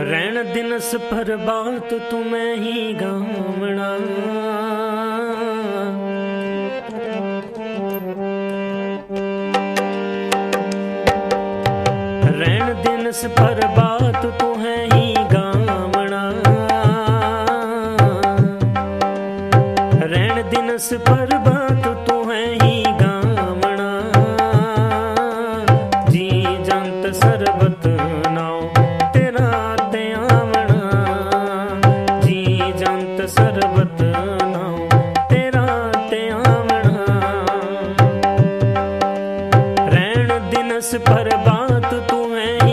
ਰਹਿਣ ਦਿਨ ਸਫਰ ਬਾਤ ਤੂੰ ਮੈਂ ਹੀ ਗਾਵਣਾ ਰਹਿਣ ਦਿਨ ਸਫਰ ਬਾਤ ਤੂੰ ਹੈ ਹੀ ਗਾਵਣਾ। ਰਹਿਣ ਦਿਨ ਸਫਰ ਬਾਤ में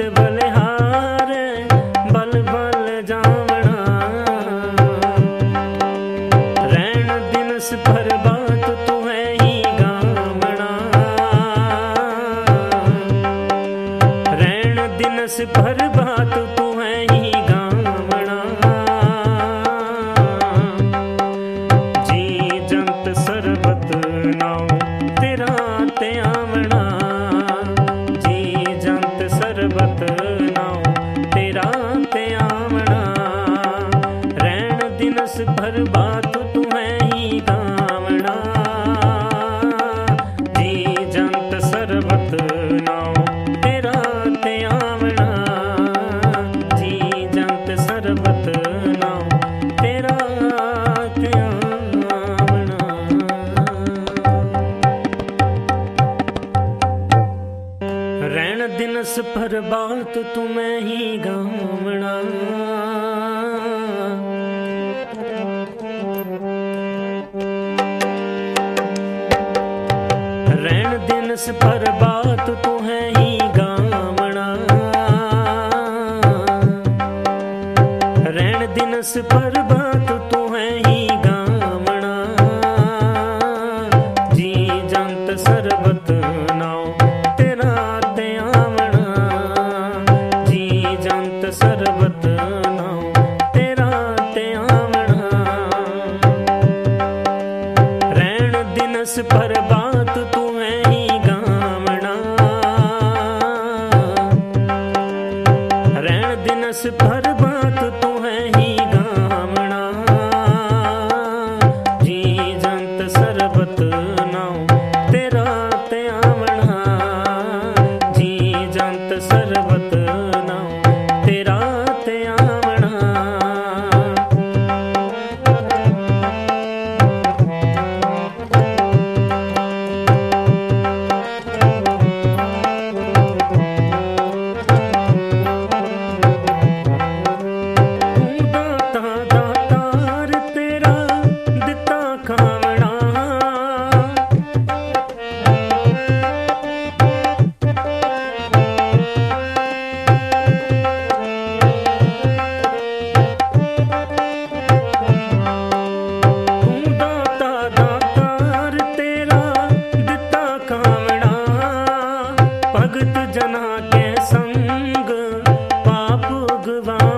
ਸਦ ਬਲਿਹਾਰ ਬਲ ਬਲ ਜਾਵਣਾ। ਰਹਿਣ ਦਿਨਸ ਪਰ ਬਾਤ ਤੂੰ ਹੀ ਗਾਵਣਾ। ਰਹਿਣ ਦਿਨਸ ਪਰ ਬਾਤ ਤੂੰ ਹੀ ਗਾਵਣਾ ਰਹਿਣ ਦਿਨਸ ਪਰ ਬਾਤ ਤੂੰ ਹੈ ਹੀ ਗਾਵਣਾ ਰਹਿਣ ਦਿਨਸ ਪਰ रस भर बात revanche.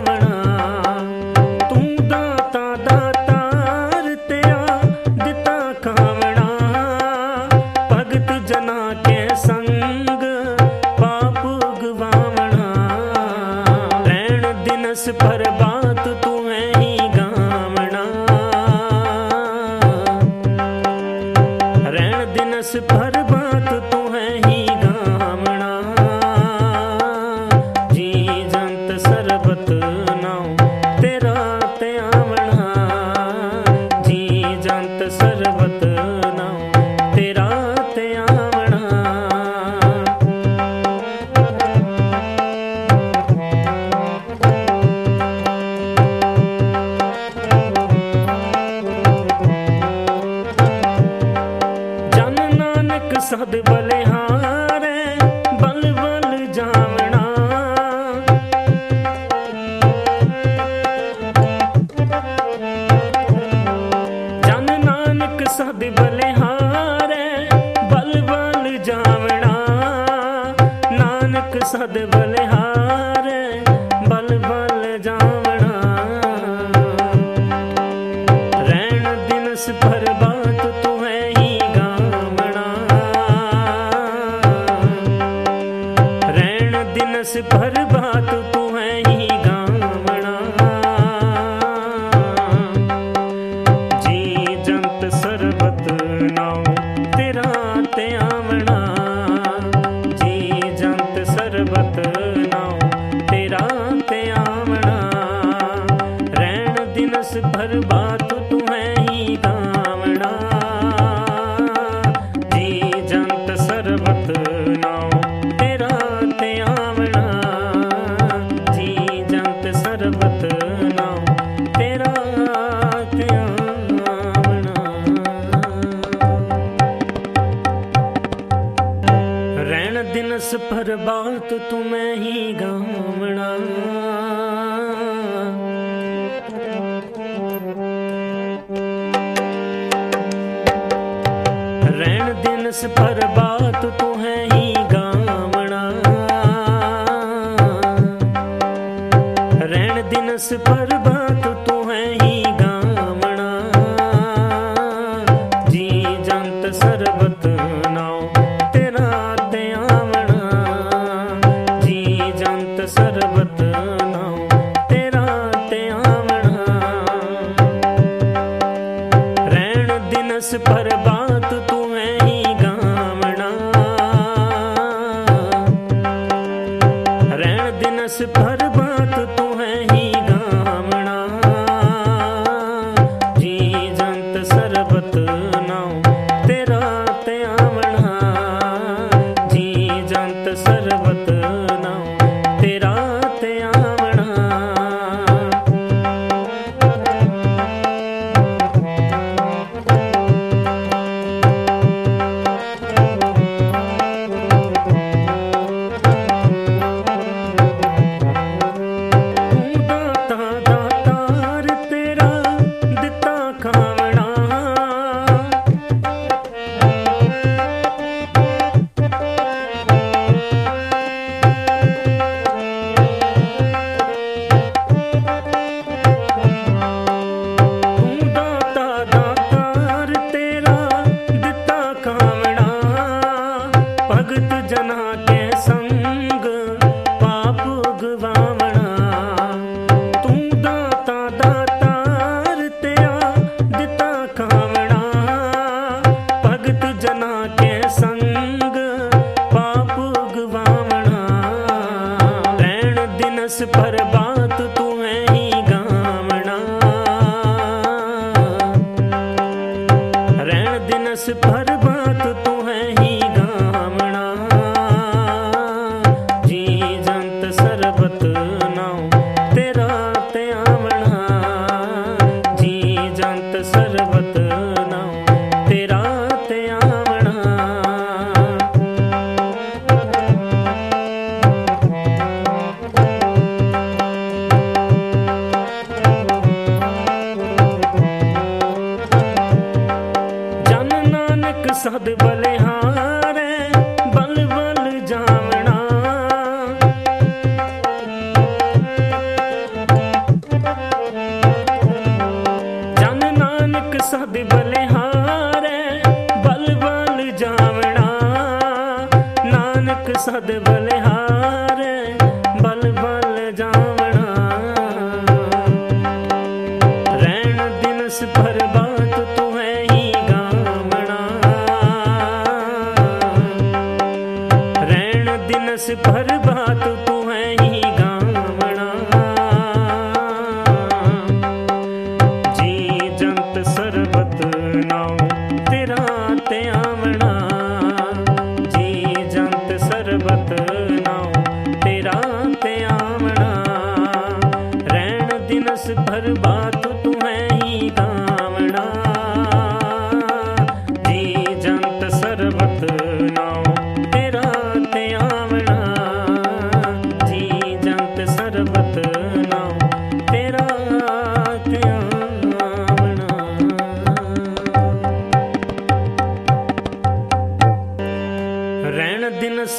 ਸਦਵਲ सर्वत्र ਸਭ ਬਲਹਾਰੈ ਜਾਵਣਾ। ਨਾਨਕ ਸਦ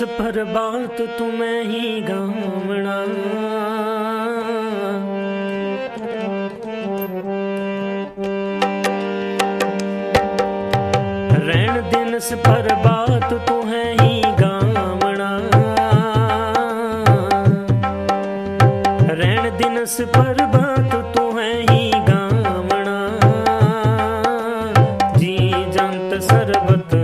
ਪਰ ਬਾਤ ਤੁਮੈ ਹੀ ਗਾਵਣਾ ਰਹਿਣ ਦਿਨ ਇਸ ਪ੍ਰਭਾਤ ਤੂੰ ਹੈ ਹੀ ਗਾਵਣਾ ਰਹਿਣ ਦਿਨ ਇਸ ਪ੍ਰਭਾਤ ਤੂੰ ਹੈ ਹੀ ਗਾਵਣਾ ਜੀ ਜੰਤ ਸਰਬਤ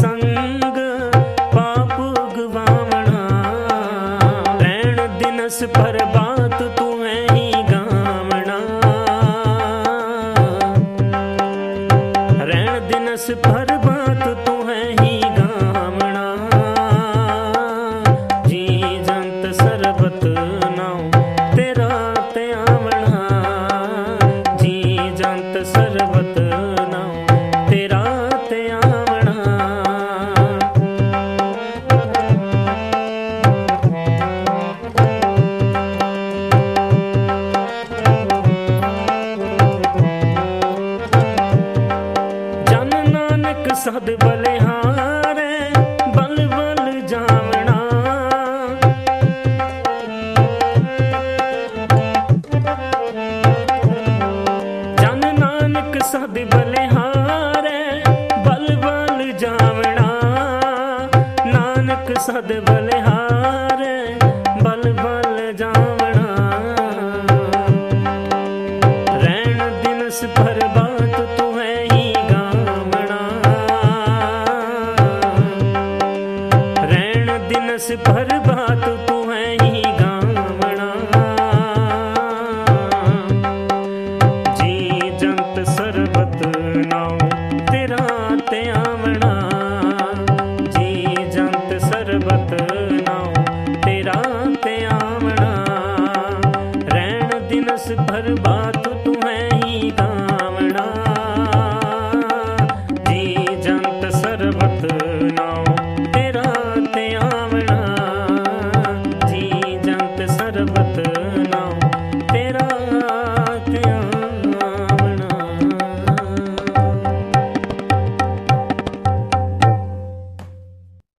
संग ਨਾਨਕ ਸਦ ਬਲਿਹਾਰ।